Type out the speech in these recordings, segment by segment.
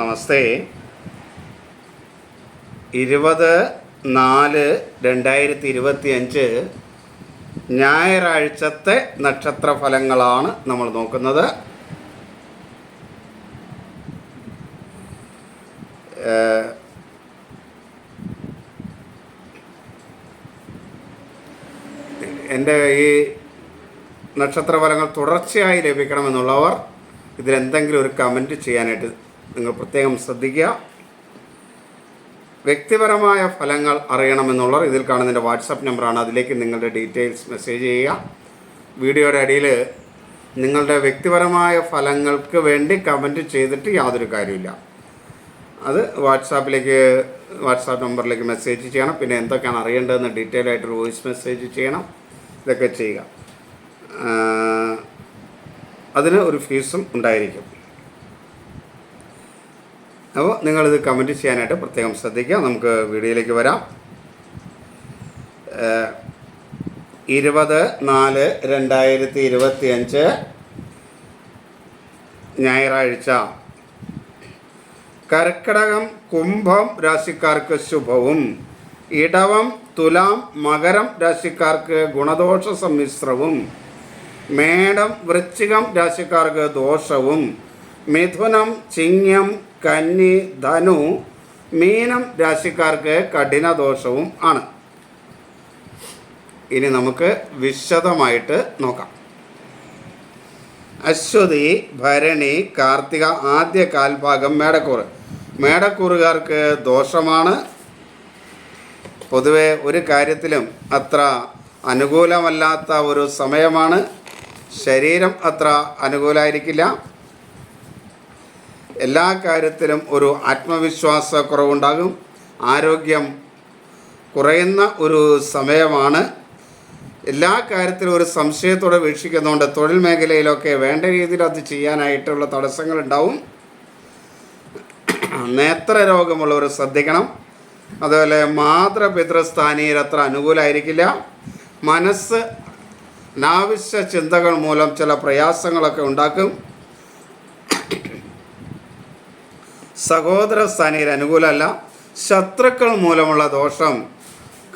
നമസ്തേ. ഇരുപത് നാല് രണ്ടായിരത്തി ഇരുപത്തി അഞ്ച് ഞായറാഴ്ചത്തെ നക്ഷത്ര ഫലങ്ങളാണ് നമ്മൾ നോക്കുന്നത്. എന്റെ ഈ നക്ഷത്രഫലങ്ങൾ തുടർച്ചയായി ലഭിക്കണമെന്നുള്ളവർ ഇതിലെന്തെങ്കിലും ഒരു കമന്റ് ചെയ്യാനായിട്ട് നിങ്ങൾ പ്രത്യേകം ശ്രദ്ധിക്കുക. വ്യക്തിപരമായ ഫലങ്ങൾ അറിയണമെന്നുള്ളവർ ഇതിൽ കാണുന്ന കാണുന്നതിന്റെ വാട്സപ്പ് നമ്പറാണ്. അതിലേക്ക് നിങ്ങളുടെ ഡീറ്റെയിൽസ് മെസ്സേജ് ചെയ്യുക. വീഡിയോയുടെ അടിയിൽ നിങ്ങളുടെ വ്യക്തിപരമായ ഫലങ്ങൾക്ക് വേണ്ടി കമന്റ് ചെയ്തിട്ട് യാതൊരു കാര്യമില്ല അത് വാട്സാപ്പിലേക്ക് വാട്സാപ്പ് നമ്പറിലേക്ക് മെസ്സേജ് ചെയ്യണം. പിന്നെ എന്തൊക്കെയാണ് അറിയേണ്ടതെന്ന് ഡീറ്റെയിൽ ആയിട്ട് വോയിസ് മെസ്സേജ് ചെയ്യണം. ഇതൊക്കെ ചെയ്യുക. അതിന് ഒരു ഫീസും ഉണ്ടായിരിക്കും. അപ്പോൾ നിങ്ങളിത് കമന്റ് ചെയ്യാനായിട്ട് പ്രത്യേകം ശ്രദ്ധിക്കുക. നമുക്ക് വീഡിയോയിലേക്ക് വരാം. ഇരുപത് നാല് രണ്ടായിരത്തി ഇരുപത്തി അഞ്ച് ഞായറാഴ്ച. കർക്കിടകം കുംഭം രാശിക്കാർക്ക് ശുഭവും. ഇടവം തുലാം മകരം രാശിക്കാർക്ക് ഗുണദോഷ സമ്മിശ്രവും. മേടം വൃശ്ചികം രാശിക്കാർക്ക് ദോഷവും. മിഥുനം ചിങ്ങം കന്നി ധനു മീനം രാശിക്കാർക്ക് കഠിന ദോഷവും ആണ്. ഇനി നമുക്ക് വിശദമായിട്ട് നോക്കാം. അശ്വതി ഭരണി കാർത്തിക ആദ്യ കാൽഭാഗം മേടക്കൂറ്. മേടക്കൂറുകാർക്ക് ദോഷമാണ്. പൊതുവെ ഒരു കാര്യത്തിലും അത്ര അനുകൂലമല്ലാത്ത ഒരു സമയമാണ്. ശരീരം അത്ര അനുകൂലമായിരിക്കില്ല എല്ലാ കാര്യത്തിലും ഒരു ആത്മവിശ്വാസ കുറവുണ്ടാകും ആരോഗ്യം കുറയുന്ന ഒരു സമയമാണ്. എല്ലാ കാര്യത്തിലും ഒരു സംശയത്തോടെ വീക്ഷിക്കുന്നതുകൊണ്ട് തൊഴിൽ മേഖലയിലൊക്കെ വേണ്ട രീതിയിൽ അത് ചെയ്യാനായിട്ടുള്ള തടസ്സങ്ങളുണ്ടാവും. നേത്ര രോഗമുള്ളവർ ശ്രദ്ധിക്കണം. അതുപോലെ മാതൃപിതൃസ്ഥാനീയർ അത്ര അനുകൂലമായിരിക്കില്ല മനസ്സ് അനാവശ്യ ചിന്തകൾ മൂലം ചില പ്രയാസങ്ങളൊക്കെ ഉണ്ടാക്കും. സഹോദര സ്ഥാനീയർ അനുകൂലമല്ല. ശത്രുക്കൾ മൂലമുള്ള ദോഷം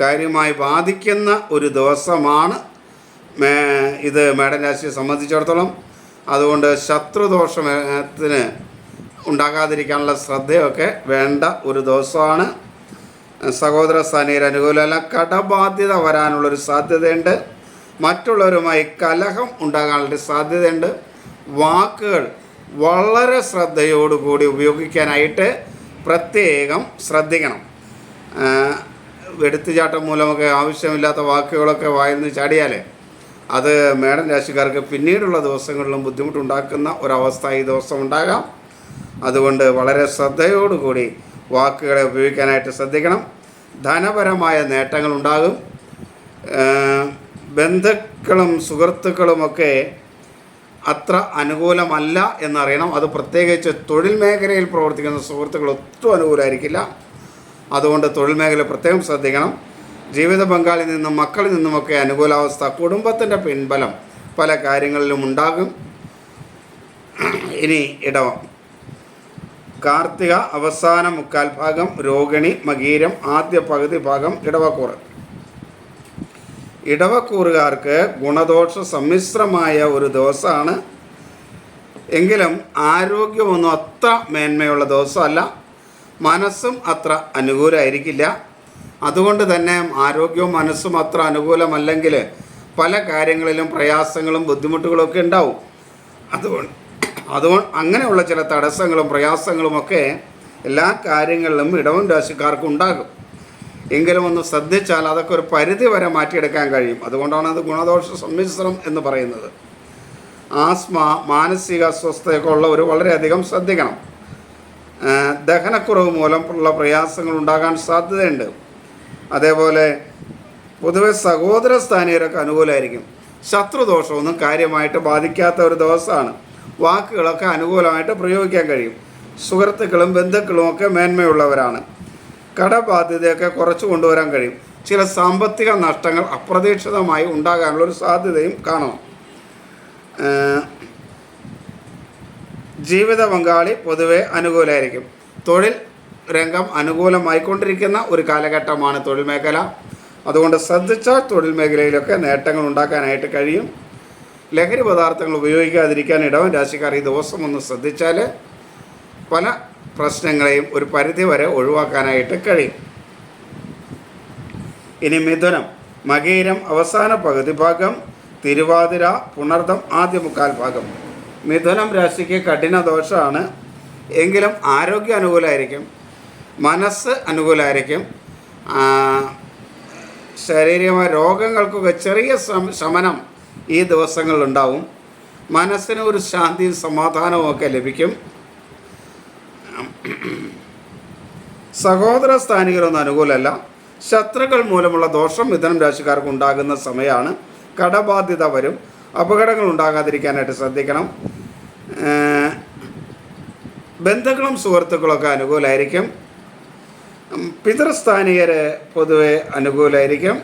കാര്യമായി ബാധിക്കുന്ന ഒരു ദിവസമാണ് ഇത് മേഡം രാശിയെ സംബന്ധിച്ചിടത്തോളം. അതുകൊണ്ട് ശത്രുദോഷത്തിന് ഉണ്ടാകാതിരിക്കാനുള്ള ശ്രദ്ധയൊക്കെ വേണ്ട ഒരു ദിവസമാണ്. സഹോദര സ്ഥാനീയർ അനുകൂലമല്ല. കടബാധ്യത വരാനുള്ളൊരു സാധ്യതയുണ്ട്. മറ്റുള്ളവരുമായി കലഹം ഉണ്ടാകാനുള്ളൊരു സാധ്യതയുണ്ട്. വാക്കുകൾ വളരെ ശ്രദ്ധയോടുകൂടി ഉപയോഗിക്കാനായിട്ട് പ്രത്യേകം ശ്രദ്ധിക്കണം. എടുത്തുചാട്ടം മൂലമൊക്കെ ആവശ്യമില്ലാത്ത വാക്കുകളൊക്കെ വായിൽ നിന്ന് ചാടിയാൽ അത് മേടൻ രാശിക്കാർക്ക് പിന്നീടുള്ള ദിവസങ്ങളിലും ബുദ്ധിമുട്ടുണ്ടാക്കുന്ന ഒരവസ്ഥ ഈ ദിവസം ഉണ്ടാകാം. അതുകൊണ്ട് വളരെ ശ്രദ്ധയോടുകൂടി വാക്കുകളെ ഉപയോഗിക്കാനായിട്ട് ശ്രദ്ധിക്കണം. ധനപരമായ നേട്ടങ്ങളുണ്ടാകും. ബന്ധുക്കളും സുഹൃത്തുക്കളുമൊക്കെ അത്ര അനുകൂലമല്ല എന്നറിയണം. അത് പ്രത്യേകിച്ച് തൊഴിൽ മേഖലയിൽ പ്രവർത്തിക്കുന്ന സുഹൃത്തുക്കൾ ഒട്ടും അനുകൂലമായിരിക്കില്ല. അതുകൊണ്ട് തൊഴിൽ മേഖല പ്രത്യേകം ശ്രദ്ധിക്കണം. ജീവിത പങ്കാളിൽ നിന്നും മക്കളിൽ നിന്നുമൊക്കെ അനുകൂലാവസ്ഥ കുടുംബത്തിന്റെ പിൻബലം പല കാര്യങ്ങളിലും ഉണ്ടാകും. ഇനി ഇടവം. കാർത്തിക അവസാന മുക്കാൽ ഭാഗം രോഹിണി മകീരം ആദ്യ പകുതി ഭാഗം ഇടവക്കൂറ് ഇടവക്കൂറുകാർക്ക് ഗുണദോഷ സമ്മിശ്രമായ ഒരു ദിവസമാണ്. എങ്കിലും ആരോഗ്യമൊന്നും അത്ര മേന്മയുള്ള ദിവസമല്ല. മനസ്സും അത്ര അനുകൂലമായിരിക്കില്ല. അതുകൊണ്ട് തന്നെ ആരോഗ്യവും മനസ്സും അത്ര അനുകൂലമല്ലെങ്കിൽ പല കാര്യങ്ങളിലും പ്രയാസങ്ങളും ബുദ്ധിമുട്ടുകളും ഒക്കെ ഉണ്ടാവും. അതുകൊണ്ട് അതുകൊണ്ട് അങ്ങനെയുള്ള ചില തടസ്സങ്ങളും പ്രയാസങ്ങളുമൊക്കെ എല്ലാ കാര്യങ്ങളിലും ഇടവും രാശിക്കാർക്ക് ഉണ്ടാകും. എങ്കിലും ഒന്ന് ശ്രദ്ധിച്ചാൽ അതൊക്കെ ഒരു പരിധി വരെ മാറ്റിയെടുക്കാൻ കഴിയും. അതുകൊണ്ടാണ് അത് ഗുണദോഷ സമ്മിശ്രം എന്ന് പറയുന്നത്. ആസ്മ മാനസിക അസ്വസ്ഥയൊക്കെ ഉള്ളവർ വളരെയധികം ശ്രദ്ധിക്കണം. ദഹനക്കുറവ് മൂലം ഉള്ള പ്രയാസങ്ങൾ ഉണ്ടാകാൻ സാധ്യതയുണ്ട്. അതേപോലെ പൊതുവെ സഹോദര സ്ഥാനീയരൊക്കെ അനുകൂലമായിരിക്കും. ശത്രുദോഷമൊന്നും കാര്യമായിട്ട് ബാധിക്കാത്ത ഒരു ദിവസമാണ്. വാക്കുകളൊക്കെ അനുകൂലമായിട്ട് പ്രയോഗിക്കാൻ കഴിയും. സുഹൃത്തുക്കളും ബന്ധുക്കളും ഒക്കെ മേന്മയുള്ളവരാണ്. കടബാധ്യതയൊക്കെ കുറച്ച് കൊണ്ടുവരാൻ കഴിയും. ചില സാമ്പത്തിക നഷ്ടങ്ങൾ അപ്രതീക്ഷിതമായി ഉണ്ടാകാനുള്ള ഒരു സാധ്യതയും കാണണം. ജീവിത പങ്കാളി പൊതുവെ അനുകൂലമായിരിക്കും തൊഴിൽ രംഗം അനുകൂലമായിക്കൊണ്ടിരിക്കുന്ന ഒരു കാലഘട്ടമാണ് തൊഴിൽ മേഖല. അതുകൊണ്ട് ശ്രദ്ധിച്ചാൽ തൊഴിൽ മേഖലയിലൊക്കെ നേട്ടങ്ങൾ ഉണ്ടാക്കാനായിട്ട് കഴിയും. ലഹരി പദാർത്ഥങ്ങൾ ഉപയോഗിക്കാതിരിക്കാൻ ഇടവൻ രാശിക്കാർ ഈ ദിവസം ഒന്ന് ശ്രദ്ധിച്ചാൽ പല പ്രശ്നങ്ങളെയും ഒരു പരിധിവരെ ഒഴിവാക്കാനായിട്ട് കഴിയും. ഇനി മിഥുനം. മകീരം അവസാന പകുതി ഭാഗം തിരുവാതിര പുണർദം ആദ്യ മുക്കാൽ ഭാഗം. മിഥുനം രാശിക്ക് കഠിന ദോഷമാണ് എങ്കിലും ആരോഗ്യം അനുകൂലമായിരിക്കും മനസ്സ് അനുകൂലമായിരിക്കും ശാരീരികമായ രോഗങ്ങൾക്കൊക്കെ ചെറിയ ശമനം ഈ ദിവസങ്ങളിലുണ്ടാവും. മനസ്സിന് ഒരു ശാന്തിയും സമാധാനവും ഒക്കെ ലഭിക്കും. സഹോദര സ്ഥാനികരൊന്നും അനുകൂലമല്ല. ശത്രുക്കൾ മൂലമുള്ള ദോഷം മിഥുനം രാശിക്കാർക്ക് ഉണ്ടാകുന്ന സമയമാണ്. കടബാധ്യത വരും. അപകടങ്ങൾ ഉണ്ടാകാതിരിക്കാനായിട്ട് ശ്രദ്ധിക്കണം. ബന്ധുക്കളും സുഹൃത്തുക്കളൊക്കെ അനുകൂലമായിരിക്കും പിതൃസ്ഥാനീയർ പൊതുവെ അനുകൂലമായിരിക്കും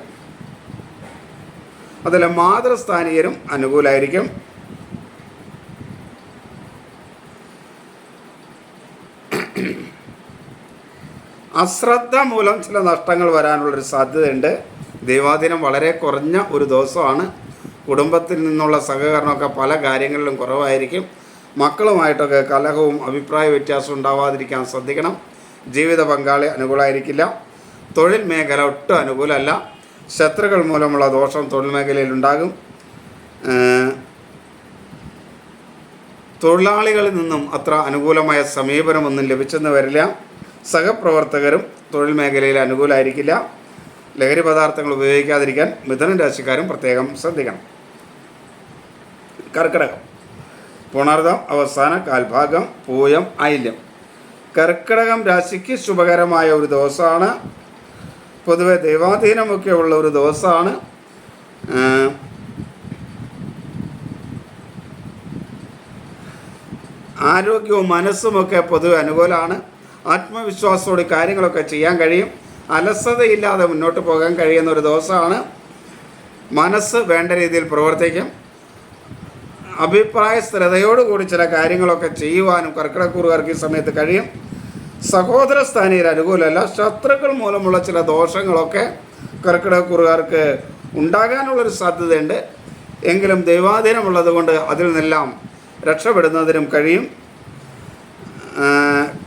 അതിൽ മാതൃസ്ഥാനീയരും അനുകൂലമായിരിക്കും അശ്രദ്ധ മൂലം ചില നഷ്ടങ്ങൾ വരാനുള്ളൊരു സാധ്യതയുണ്ട്. ദൈവാധീനം വളരെ കുറഞ്ഞ ഒരു ദിവസമാണ്. കുടുംബത്തിൽ നിന്നുള്ള സഹകരണമൊക്കെ പല കാര്യങ്ങളിലും കുറവായിരിക്കും. മക്കളുമായിട്ടൊക്കെ കലഹവും അഭിപ്രായ വ്യത്യാസവും ഉണ്ടാവാതിരിക്കാൻ ശ്രദ്ധിക്കണം. ജീവിത പങ്കാളി അനുകൂലമായിരിക്കില്ല തൊഴിൽ മേഖല ഒട്ടും അനുകൂലമല്ല. ശത്രുക്കൾ മൂലമുള്ള ദോഷം തൊഴിൽ മേഖലയിൽ ഉണ്ടാകും. തൊഴിലാളികളിൽ നിന്നും അത്ര അനുകൂലമായ സമീപനമൊന്നും ലഭിച്ചെന്ന് വരില്ല. സഹപ്രവർത്തകരും തൊഴിൽ മേഖലയിൽ അനുകൂലമായിരിക്കില്ല ലഹരി പദാർത്ഥങ്ങൾ ഉപയോഗിക്കാതിരിക്കാൻ മിഥുന രാശിക്കാരും പ്രത്യേകം ശ്രദ്ധിക്കണം. കർക്കിടകം. പുണർദം അവസാന കാൽഭാഗം പൂയം ഐല്യം കർക്കിടകം രാശിക്ക് ശുഭകരമായ ഒരു ദിവസമാണ്. പൊതുവെ ദൈവാധീനമൊക്കെ ഉള്ള ഒരു ദിവസമാണ്. ആരോഗ്യവും മനസ്സുമൊക്കെ പൊതുവെ അനുകൂലമാണ്. ആത്മവിശ്വാസത്തോടെ കാര്യങ്ങളൊക്കെ ചെയ്യാൻ കഴിയും. അലസതയില്ലാതെ മുന്നോട്ട് പോകാൻ കഴിയുന്ന ഒരു ദിവസമാണ്. മനസ്സ് വേണ്ട രീതിയിൽ പ്രവർത്തിക്കും. അഭിപ്രായ സ്ഥിരതയോടുകൂടി ചില കാര്യങ്ങളൊക്കെ ചെയ്യുവാനും കർക്കിടക്കൂറുകാർക്ക് ഈ സമയത്ത് കഴിയും. സഹോദര സ്ഥാനീയർ അനുകൂലമല്ല. ശത്രുക്കൾ മൂലമുള്ള ചില ദോഷങ്ങളൊക്കെ കർക്കിടക്കൂറുകാർക്ക് ഉണ്ടാകാനുള്ളൊരു സാധ്യതയുണ്ട്. എങ്കിലും ദൈവാധീനമുള്ളത് കൊണ്ട് അതിൽ നിന്നെല്ലാം രക്ഷപ്പെടുന്നതിനും കഴിയും.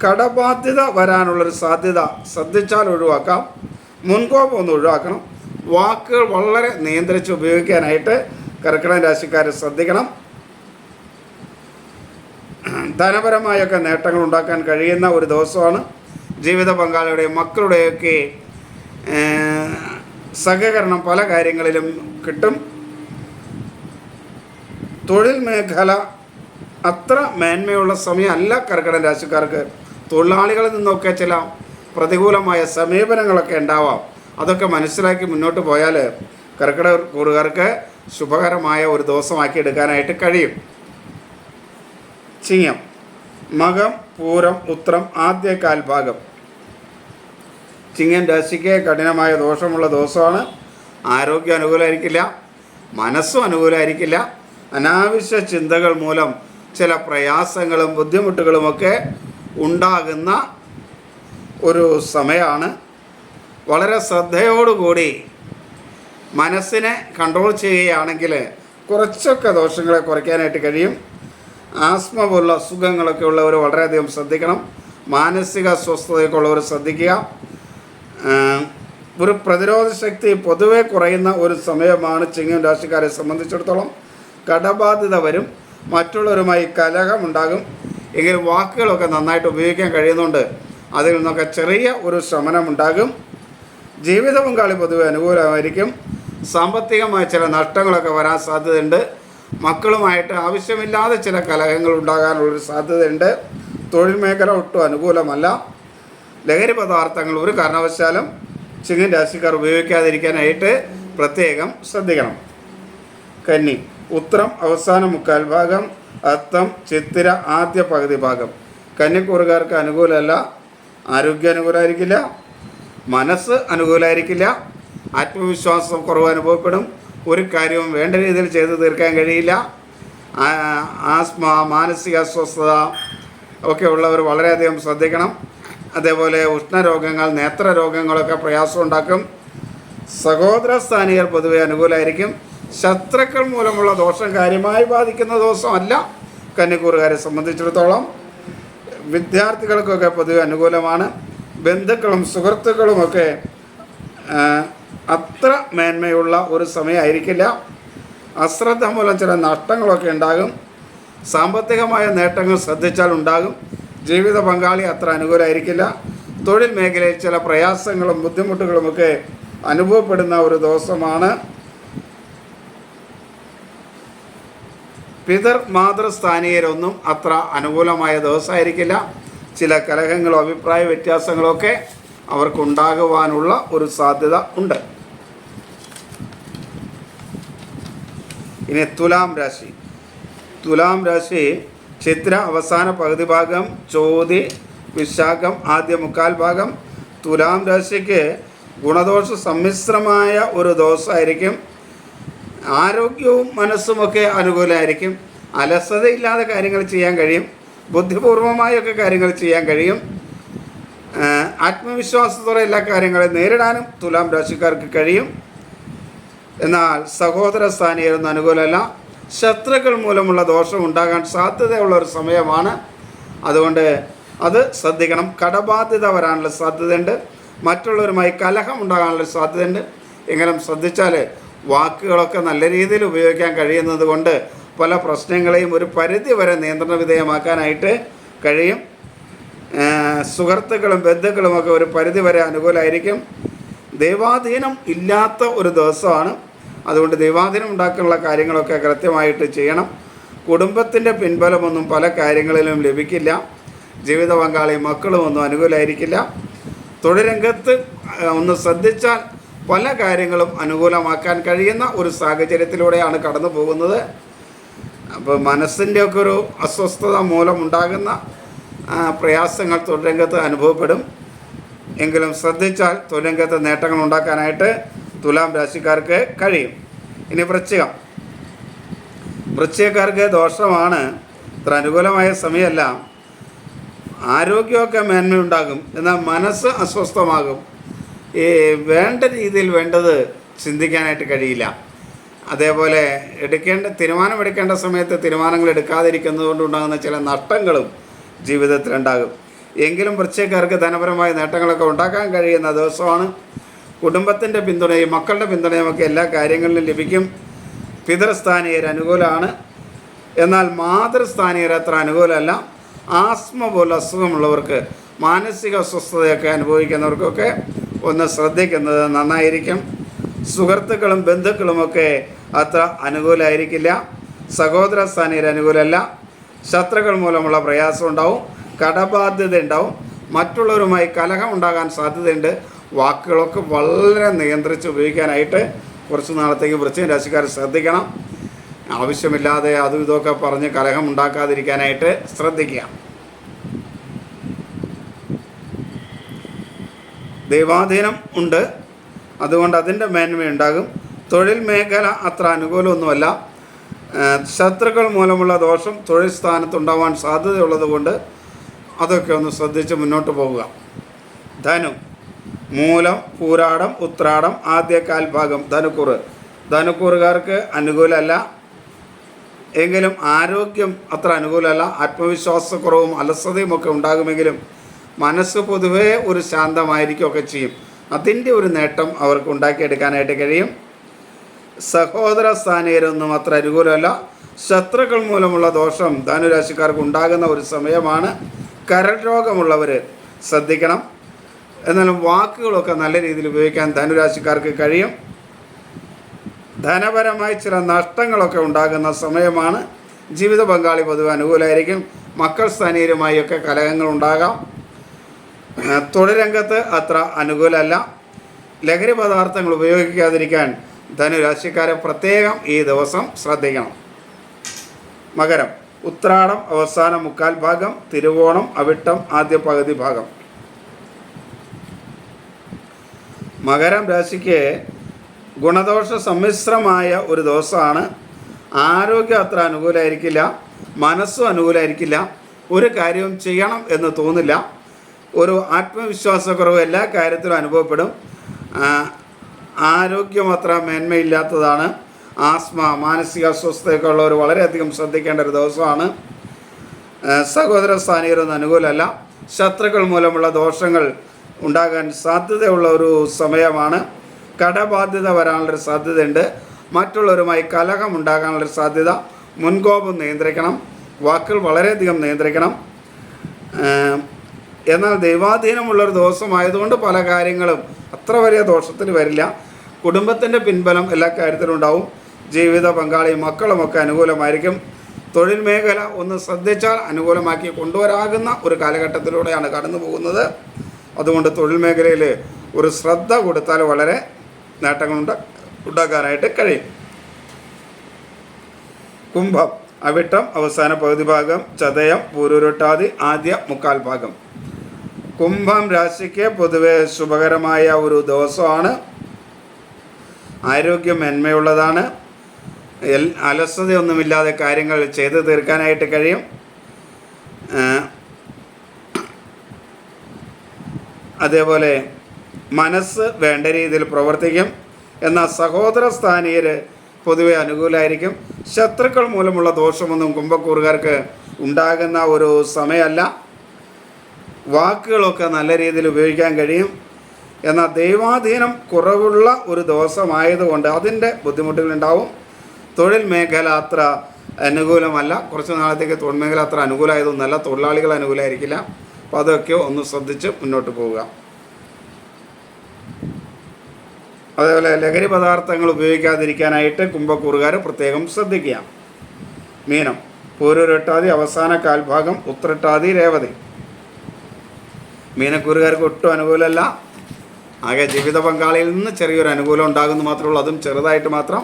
കടബാധ്യത വരാനുള്ളൊരു സാധ്യത ശ്രദ്ധിച്ചാൽ ഒഴിവാക്കാം. മുൻകോപം ഒന്ന് ഒഴിവാക്കണം. വാക്കുകൾ വളരെ നിയന്ത്രിച്ച് ഉപയോഗിക്കാനായിട്ട് കർക്കിടക രാശിക്കാർ ശ്രദ്ധിക്കണം. ധനപരമായൊക്കെ നേട്ടങ്ങൾ ഉണ്ടാക്കാൻ കഴിയുന്ന ഒരു ദിവസമാണ് ജീവിത പങ്കാളിയുടെയും മക്കളുടെയൊക്കെ സഹകരണം പല കാര്യങ്ങളിലും കിട്ടും. തൊഴിൽ മേഖല അത്ര മേന്മയുള്ള സമയമല്ല കർക്കിടക രാശിക്കാർക്ക്. തൊഴിലാളികളിൽ നിന്നൊക്കെ ചില പ്രതികൂലമായ സമീപനങ്ങളൊക്കെ ഉണ്ടാവാം. അതൊക്കെ മനസ്സിലാക്കി മുന്നോട്ട് പോയാൽ കർക്കിടക കൂറുകാർക്ക് ശുഭകരമായ ഒരു ദിവസമാക്കി എടുക്കാനായിട്ട് കഴിയും. ചിങ്ങം മകം പൂരം ഉത്രം ആദ്യ കാൽഭാഗം ചിങ്ങൻ രാശിക്ക് കഠിനമായ ദോഷമുള്ള ദിവസമാണ്. ആരോഗ്യം അനുകൂലമായിരിക്കില്ല മനസ്സും അനുകൂലമായിരിക്കില്ല അനാവശ്യ ചിന്തകൾ മൂലം ചില പ്രയാസങ്ങളും ബുദ്ധിമുട്ടുകളുമൊക്കെ ഉണ്ടാകുന്ന ഒരു സമയമാണ്. വളരെ ശ്രദ്ധയോടുകൂടി മനസ്സിനെ കൺട്രോൾ ചെയ്യുകയാണെങ്കിൽ കുറച്ചൊക്കെ ദോഷങ്ങളെ കുറയ്ക്കാനായിട്ട് കഴിയും. ആസ്മ പോലുള്ള അസുഖങ്ങളൊക്കെ ഉള്ളവർ വളരെയധികം ശ്രദ്ധിക്കണം. മാനസിക അസ്വസ്ഥതയൊക്കെ ഉള്ളവർ ശ്രദ്ധിക്കുക. ഒരു പ്രതിരോധ ശക്തി പൊതുവെ കുറയുന്ന ഒരു സമയമാണ് ചിങ്ങം രാശിക്കാരെ സംബന്ധിച്ചിടത്തോളം. കടബാധിത വരും. മറ്റുള്ളവരുമായി കലഹമുണ്ടാകും. എങ്കിലും വാക്കുകളൊക്കെ നന്നായിട്ട് ഉപയോഗിക്കാൻ കഴിയുന്നുണ്ട് അതിൽ നിന്നൊക്കെ ചെറിയ ഒരു ശമനമുണ്ടാകും. ജീവിത പങ്കാളി പൊതുവെ അനുകൂലമായിരിക്കും. സാമ്പത്തികമായ ചില നഷ്ടങ്ങളൊക്കെ വരാൻ സാധ്യതയുണ്ട്. മക്കളുമായിട്ട് ആവശ്യമില്ലാതെ ചില കലഹങ്ങൾ ഉണ്ടാകാനുള്ളൊരു സാധ്യതയുണ്ട്. തൊഴിൽ മേഖല ഒട്ടും അനുകൂലമല്ല. ലഹരി പദാർത്ഥങ്ങൾ ഒരു കാരണവശാലും ചിങ്ങൻ രാശിക്കാർ ഉപയോഗിക്കാതിരിക്കാനായിട്ട് പ്രത്യേകം ശ്രദ്ധിക്കണം. കന്നി ഉത്തരം അവസാന മുക്കാൽ ഭാഗം. അത്തം ചിത്തിര ആദ്യ പകുതി ഭാഗം. കന്നിക്കൂറുകാർക്ക് അനുകൂലമല്ല. ആരോഗ്യം അനുകൂലമായിരിക്കില്ല. മനസ്സ് അനുകൂലമായിരിക്കില്ല. ആത്മവിശ്വാസം കുറവ് അനുഭവപ്പെടും. ഒരു കാര്യവും വേണ്ട രീതിയിൽ ചെയ്തു തീർക്കാൻ കഴിയില്ല. ആസ്മ മാനസിക അസ്വസ്ഥത ഒക്കെ ഉള്ളവർ വളരെയധികം ശ്രദ്ധിക്കണം. അതേപോലെ ഉഷ്ണരോഗങ്ങൾ നേത്രരോഗങ്ങളൊക്കെ പ്രയാസം ഉണ്ടാക്കും. സഹോദര സ്ഥാനീയർ പൊതുവെ അനുകൂലമായിരിക്കും. ശത്രുക്കൾ മൂലമുള്ള ദോഷം കാര്യമായി ബാധിക്കുന്ന ദോഷമല്ല. കന്നിക്കൂറുകാരെ സംബന്ധിച്ചിടത്തോളം വിദ്യാർത്ഥികൾക്കൊക്കെ പൊതുവെ അനുകൂലമാണ്. ബന്ധുക്കളും സുഹൃത്തുക്കളുമൊക്കെ അത്ര മേന്മയുള്ള ഒരു സമയമായിരിക്കില്ല. അശ്രദ്ധ മൂലം ചില നഷ്ടങ്ങളൊക്കെ ഉണ്ടാകും. സാമ്പത്തികമായ നേട്ടങ്ങൾ ശ്രദ്ധിച്ചാൽ ഉണ്ടാകും. ജീവിത പങ്കാളി അത്ര അനുകൂലമായിരിക്കില്ല. തൊഴിൽ മേഖലയിൽ ചില പ്രയാസങ്ങളും ബുദ്ധിമുട്ടുകളുമൊക്കെ അനുഭവപ്പെടുന്ന ഒരു ദിവസമാണ് പിതർ മാതൃസ്ഥാനീയരൊന്നും അത്ര അനുകൂലമായ ദിവസമായിരിക്കില്ല. ചില കലഹങ്ങളോ അഭിപ്രായ വ്യത്യാസങ്ങളോ ഒക്കെ അവർക്കുണ്ടാകുവാനുള്ള ഒരു സാധ്യത ഉണ്ട്. ഇനി തുലാം രാശി. തുലാം രാശി ചിത്ര അവസാന പകുതി ഭാഗം ചോതി വിശാഖം ആദ്യ മുക്കാൽ ഭാഗം. തുലാം രാശിക്ക് ഗുണദോഷ സമ്മിശ്രമായ ഒരു ദോഷമായിരിക്കും ആരോഗ്യവും മനസ്സുമൊക്കെ അനുകൂലമായിരിക്കും. അലസതയില്ലാതെ കാര്യങ്ങൾ ചെയ്യാൻ കഴിയും. ബുദ്ധിപൂർവമായൊക്കെ കാര്യങ്ങൾ ചെയ്യാൻ കഴിയും. ആത്മവിശ്വാസത്തോടെ എല്ലാ കാര്യങ്ങളും നേരിടാനും തുലാം രാശിക്കാർക്ക് കഴിയും. എന്നാൽ സഹോദര സ്ഥാനീയൊന്നും അനുകൂലമല്ല. ശത്രുക്കൾ മൂലമുള്ള ദോഷം ഉണ്ടാകാൻ സാധ്യതയുള്ള ഒരു സമയമാണ്. അതുകൊണ്ട് അത് ശ്രദ്ധിക്കണം. കടബാധ്യത വരാനുള്ള സാധ്യതയുണ്ട്. മറ്റുള്ളവരുമായി കലഹം ഉണ്ടാകാനുള്ള സാധ്യതയുണ്ട്. എങ്കിലും ശ്രദ്ധിച്ചാൽ വാക്കുകളൊക്കെ നല്ല രീതിയിൽ ഉപയോഗിക്കാൻ കഴിയുന്നത് കൊണ്ട് പല പ്രശ്നങ്ങളെയും ഒരു പരിധി വരെ നിയന്ത്രണ വിധേയമാക്കാനായിട്ട് കഴിയും. സുഹൃത്തുക്കളും ബന്ധുക്കളുമൊക്കെ ഒരു പരിധി വരെ അനുകൂലമായിരിക്കും ദൈവാധീനം ഇല്ലാത്ത ഒരു ദിവസമാണ്. അതുകൊണ്ട് ദൈവാധീനം ഉണ്ടാക്കാനുള്ള കാര്യങ്ങളൊക്കെ കൃത്യമായിട്ട് ചെയ്യണം. കുടുംബത്തിന്റെ പിൻബലമൊന്നും പല കാര്യങ്ങളിലും ലഭിക്കില്ല. ജീവിത പങ്കാളി മക്കളും ഒന്നും അനുകൂലമായിരിക്കില്ല തൊഴിലംഗത്ത് ഒന്ന് ശ്രദ്ധിച്ചാൽ പല കാര്യങ്ങളും അനുകൂലമാക്കാൻ കഴിയുന്ന ഒരു സാഹചര്യത്തിലൂടെയാണ് കടന്നു പോകുന്നത്. അപ്പോൾ മനസ്സിന്റെ ഒക്കെ ഒരു അസ്വസ്ഥത മൂലമുണ്ടാകുന്ന പ്രയാസങ്ങൾ തൊഴിലരംഗത്ത് അനുഭവപ്പെടും. എങ്കിലും ശ്രദ്ധിച്ചാൽ തൊഴിലരംഗത്ത് നേട്ടങ്ങൾ ഉണ്ടാക്കാനായിട്ട് തുലാം രാശിക്കാർക്ക് കഴിയും. ഇനി വൃശ്ചികം. വൃശ്ചികക്കാർക്ക് ദോഷമാണ്. ഇത്ര അനുകൂലമായ സമയമല്ല. ആരോഗ്യമൊക്കെ മേന്മയുണ്ടാകും. എന്നാൽ മനസ്സ് അസ്വസ്ഥമാകും. വേണ്ട രീതിയിൽ വേണ്ടത് ചിന്തിക്കാനായിട്ട് കഴിയില്ല. അതേപോലെ എടുക്കേണ്ട തീരുമാനമെടുക്കേണ്ട സമയത്ത് തീരുമാനങ്ങൾ എടുക്കാതിരിക്കുന്നത് കൊണ്ടുണ്ടാകുന്ന ചില നഷ്ടങ്ങളും ജീവിതത്തിലുണ്ടാകും എങ്കിലും പ്രത്യേകർക്ക് ധനപരമായ നേട്ടങ്ങളൊക്കെ ഉണ്ടാക്കാൻ കഴിയുന്ന ദിവസമാണ്. കുടുംബത്തിന്റെ പിന്തുണയും മക്കളുടെ പിന്തുണയും ഒക്കെ എല്ലാ കാര്യങ്ങളിലും ലഭിക്കും. പിതൃസ്ഥാനീയർ അനുകൂലമാണ്. എന്നാൽ മാതൃസ്ഥാനീയർ അത്ര അനുകൂലമല്ല. ആസ്മ പോലെ അസുഖമുള്ളവർക്ക് മാനസിക അസ്വസ്ഥതയൊക്കെ അനുഭവിക്കുന്നവർക്കൊക്കെ ഒന്ന് ശ്രദ്ധിക്കുന്നത് നന്നായിരിക്കും. സുഹൃത്തുക്കളും ബന്ധുക്കളുമൊക്കെ അത്ര അനുകൂലമായിരിക്കില്ല സഹോദര സ്ഥാനീയർ അനുകൂലമല്ല. ശത്രുക്കൾ മൂലമുള്ള പ്രയാസം ഉണ്ടാവും. കടബാധ്യത ഉണ്ടാവും. മറ്റുള്ളവരുമായി കലഹം ഉണ്ടാകാൻ സാധ്യതയുണ്ട്. വാക്കുകളൊക്കെ വളരെ നിയന്ത്രിച്ച് ഉപയോഗിക്കാനായിട്ട് കുറച്ച് നാളത്തേക്ക് വൃശ്ചിക രാശിക്കാർ ശ്രദ്ധിക്കണം. ആവശ്യമില്ലാതെ അതും ഇതൊക്കെ പറഞ്ഞ് കലഹം ഉണ്ടാക്കാതിരിക്കാനായിട്ട് ശ്രദ്ധിക്കുക. ദൈവാധീനം ഉണ്ട്. അതുകൊണ്ട് അതിന്റെ മേന്മയുണ്ടാകും തൊഴിൽ മേഖല അത്ര അനുകൂലമൊന്നുമല്ല. ശത്രുക്കൾ മൂലമുള്ള ദോഷം തൊഴിൽ സ്ഥാനത്തുണ്ടാവാൻ സാധ്യതയുള്ളതുകൊണ്ട് അതൊക്കെ ഒന്ന് ശ്രദ്ധിച്ച് മുന്നോട്ട് പോവുക. ധനു മൂലം പൂരാടം ഉത്രാടം ആദ്യ കാൽഭാഗം ധനുക്കൂറ്. ധനുക്കൂറുകാർക്ക് അനുകൂലമല്ല. എങ്കിലും ആരോഗ്യം അത്ര അനുകൂലമല്ല. ആത്മവിശ്വാസക്കുറവും അലസതയും ഒക്കെ ഉണ്ടാകുമെങ്കിലും മനസ്സ് പൊതുവേ ഒരു ശാന്തമായിരിക്കുകയൊക്കെ ചെയ്യും. അതിന്റെ ഒരു നേട്ടം അവർക്ക് ഉണ്ടാക്കിയെടുക്കാനായിട്ട് കഴിയും. സഹോദര സ്ഥാനീയരൊന്നും അത്ര അനുകൂലമല്ല. ശത്രുക്കൾ മൂലമുള്ള ദോഷം ധനുരാശിക്കാർക്ക് ഉണ്ടാകുന്ന ഒരു സമയമാണ്. കരൾ രോഗമുള്ളവർ ശ്രദ്ധിക്കണം. എന്നാലും വാക്കുകളൊക്കെ നല്ല രീതിയിൽ ഉപയോഗിക്കാൻ ധനുരാശിക്കാർക്ക് കഴിയും. ധനപരമായി ചില നഷ്ടങ്ങളൊക്കെ ഉണ്ടാകുന്ന സമയമാണ്. ജീവിത പങ്കാളി പൊതുവെ അനുകൂലമായിരിക്കും മക്കൾ സ്ഥാനീയരുമായൊക്കെ കലഹങ്ങൾ ഉണ്ടാകാം തൊഴിൽ രംഗത്ത് അത്ര അനുകൂലമല്ല. ലഹരി പദാർത്ഥങ്ങൾ ഉപയോഗിക്കാതിരിക്കാൻ ധനുരാശിക്കാരെ പ്രത്യേകം ഈ ദിവസം ശ്രദ്ധിക്കണം. മകരം ഉത്രാടം അവസാന മുക്കാൽ ഭാഗം തിരുവോണം അവിട്ടം ആദ്യ പകുതി ഭാഗം. മകരം രാശിക്ക് ഗുണദോഷ സമ്മിശ്രമായ ഒരു ദിവസമാണ്. ആരോഗ്യം അത്ര അനുകൂലമായിരിക്കില്ല മനസ്സും അനുകൂലമായിരിക്കില്ല. ഒരു കാര്യവും ചെയ്യണം എന്ന് തോന്നില്ല. ഒരു ആത്മവിശ്വാസക്കുറവ് എല്ലാ കാര്യത്തിലും അനുഭവപ്പെടും. ആരോഗ്യമത്ര മേന്മയില്ലാത്തതാണ്. ആസ്മ മാനസിക അസ്വസ്ഥതയൊക്കെ ഉള്ളവർ വളരെയധികം ശ്രദ്ധിക്കേണ്ട ഒരു ദിവസമാണ്. സഹോദര സ്ഥാനീയരൊന്നും അനുകൂലമല്ല. ശത്രുക്കൾ മൂലമുള്ള ദോഷങ്ങൾ ഉണ്ടാകാൻ സാധ്യതയുള്ള ഒരു സമയമാണ്. കടബാധ്യത വരാനുള്ളൊരു സാധ്യതയുണ്ട്. മറ്റുള്ളവരുമായി കലഹം ഉണ്ടാകാനുള്ളൊരു സാധ്യത. മുൻകോപം നിയന്ത്രിക്കണം. വാക്കുകൾ വളരെയധികം നിയന്ത്രിക്കണം. എന്നാൽ ദൈവാധീനമുള്ളൊരു ദിവസമായതുകൊണ്ട് പല കാര്യങ്ങളും അത്ര വലിയ ദോഷത്തിൽ വരില്ല. കുടുംബത്തിന്റെ പിൻബലം എല്ലാ കാര്യത്തിലും ഉണ്ടാവും. ജീവിത പങ്കാളി മക്കളുമൊക്കെ അനുകൂലമായിരിക്കും. തൊഴിൽ മേഖല ഒന്ന് ശ്രദ്ധിച്ചാൽ അനുകൂലമാക്കി കൊണ്ടുവരാകുന്ന ഒരു കാലഘട്ടത്തിലൂടെയാണ് കടന്നു പോകുന്നത്. അതുകൊണ്ട് തൊഴിൽ മേഖലയിൽ ഒരു ശ്രദ്ധ കൊടുത്താൽ വളരെ നേട്ടങ്ങളുണ്ട്. ഉണ്ടാക്കാനായിട്ട് കഴിയും. കുംഭം അവിട്ടം അവസാന പകുതി ഭാഗം ചതയം പൂരൂരൊട്ടാതി ആദ്യ മുക്കാൽ ഭാഗം. കുംഭം രാശിക്ക് പൊതുവെ ശുഭകരമായ ഒരു ദിവസമാണ്. ആരോഗ്യം മെന്മയുള്ളതാണ്. എൽ അലസതയൊന്നുമില്ലാതെ കാര്യങ്ങൾ ചെയ്തു തീർക്കാനായിട്ട് കഴിയും. അതേപോലെ മനസ്സ് വേണ്ട രീതിയിൽ പ്രവർത്തിക്കും. എന്നാൽ സഹോദര സ്ഥാനീയർ പൊതുവെ അനുകൂലമായിരിക്കും ശത്രുക്കൾ മൂലമുള്ള ദോഷമൊന്നും കുംഭക്കൂറുകാർക്ക് ഉണ്ടാകുന്ന ഒരു സമയമല്ല. വാക്കുകളൊക്കെ നല്ല രീതിയിൽ ഉപയോഗിക്കാൻ കഴിയും. എന്നാൽ ദൈവാധീനം കുറവുള്ള ഒരു ദിവസമായതുകൊണ്ട് അതിന്റെ ബുദ്ധിമുട്ടുകളുണ്ടാവും. തൊഴിൽ മേഖല അത്ര അനുകൂലമല്ല. കുറച്ച് നാളത്തേക്ക് തൊഴിൽ മേഖല അത്ര അനുകൂലമായതൊന്നുമല്ല. തൊഴിലാളികൾ അനുകൂലമായിരിക്കില്ല. അപ്പോൾ അതൊക്കെ ഒന്ന് ശ്രദ്ധിച്ച് മുന്നോട്ട് പോവുക. അതേപോലെ ലഹരി പദാർത്ഥങ്ങൾ ഉപയോഗിക്കാതിരിക്കാനായിട്ട് കുംഭക്കൂറുകാർ പ്രത്യേകം ശ്രദ്ധിക്കുക. മീനം പൂരൊരട്ടാതി അവസാന കാൽഭാഗം ഉത്രട്ടാതി രേവതി. മീനക്കൂറുകാർക്ക് ഒട്ടും അനുകൂലമല്ല. ആകെ ജീവിത പങ്കാളിയിൽ നിന്ന് ചെറിയൊരു അനുകൂലം ഉണ്ടാകുന്നു മാത്രമേ ഉള്ളൂ അതും ചെറുതായിട്ട് മാത്രം.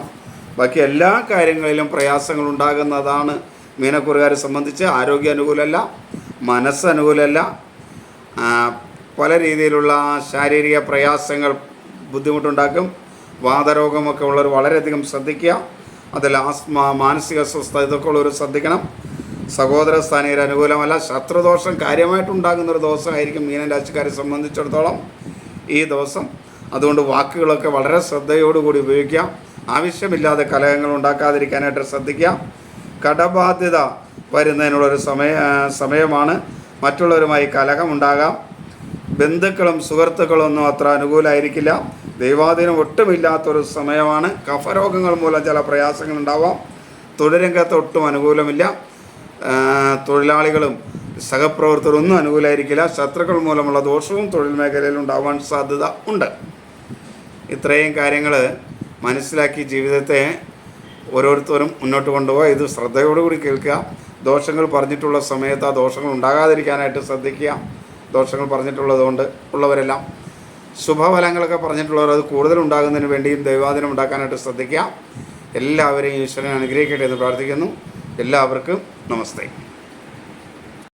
ബാക്കി എല്ലാ കാര്യങ്ങളിലും പ്രയാസങ്ങൾ ഉണ്ടാകുന്നതാണ് മീനക്കൂറുകാരെ സംബന്ധിച്ച് ആരോഗ്യ അനുകൂലമല്ല മനസ്സ് അനുകൂലമല്ല. പല രീതിയിലുള്ള ശാരീരിക പ്രയാസങ്ങൾ ബുദ്ധിമുട്ടുണ്ടാക്കും. വാതരോഗമൊക്കെ ഉള്ളവർ വളരെയധികം ശ്രദ്ധിക്കുക. അതിൽ ആസ്മ മാനസിക സ്വസ്ഥ ഇതൊക്കെ ഉള്ളവർ ശ്രദ്ധിക്കണം. സഹോദര സ്ഥാനീയർ അനുകൂലമല്ല. ശത്രുദോഷം കാര്യമായിട്ടുണ്ടാകുന്ന ഒരു ദോഷമായിരിക്കും മീനൻ രാശിക്കാരെ സംബന്ധിച്ചിടത്തോളം ഈ ദിവസം. അതുകൊണ്ട് വാക്കുകളൊക്കെ വളരെ ശ്രദ്ധയോടുകൂടി ഉപയോഗിക്കാം. ആവശ്യമില്ലാതെ കലഹങ്ങൾ ഉണ്ടാക്കാതിരിക്കാനായിട്ട് ശ്രദ്ധിക്കാം. കടബാധ്യത വരുന്നതിനുള്ളൊരു സമയ സമയമാണ്. മറ്റുള്ളവരുമായി കലഹമുണ്ടാകാം. ബന്ധുക്കളും സുഹൃത്തുക്കളും ഒന്നും അത്ര അനുകൂലമായിരിക്കില്ല ദൈവാധീനം ഒട്ടുമില്ലാത്തൊരു സമയമാണ്. കഫരോഗങ്ങൾ മൂലം ചില പ്രയാസങ്ങൾ ഉണ്ടാവാം തൊഴിൽരംഗത്ത് ഒട്ടും അനുകൂലമില്ല. തൊഴിലാളികളും സഹപ്രവർത്തകരും ഒന്നും അനുകൂലമായിരിക്കില്ല ശത്രുക്കൾ മൂലമുള്ള ദോഷവും തൊഴിൽ മേഖലയിൽ ഉണ്ടാവാൻ സാധ്യത ഉണ്ട്. ഇത്രയും കാര്യങ്ങൾ മനസ്സിലാക്കി ജീവിതത്തെ ഓരോരുത്തരും മുന്നോട്ട് കൊണ്ടുപോകുക ഇത് ശ്രദ്ധയോടുകൂടി കേൾക്കുക. ദോഷങ്ങൾ പറഞ്ഞിട്ടുള്ള സമയത്ത് ആ ദോഷങ്ങൾ ഉണ്ടാകാതിരിക്കാനായിട്ട് ശ്രദ്ധിക്കുക. ദോഷങ്ങൾ പറഞ്ഞിട്ടുള്ളതുകൊണ്ട് ഉള്ളവരെല്ലാം ശുഭഫലങ്ങളൊക്കെ പറഞ്ഞിട്ടുള്ളവർ അത് കൂടുതൽ ഉണ്ടാകുന്നതിന് വേണ്ടിയും ദൈവാദിനം ഉണ്ടാക്കാനായിട്ട് ശ്രദ്ധിക്കുക. എല്ലാവരെയും ഈശ്വരനെ അനുഗ്രഹിക്കട്ടെ എന്ന് പ്രാർത്ഥിക്കുന്നു. എല്ലാവർക്കും നമസ്തേ.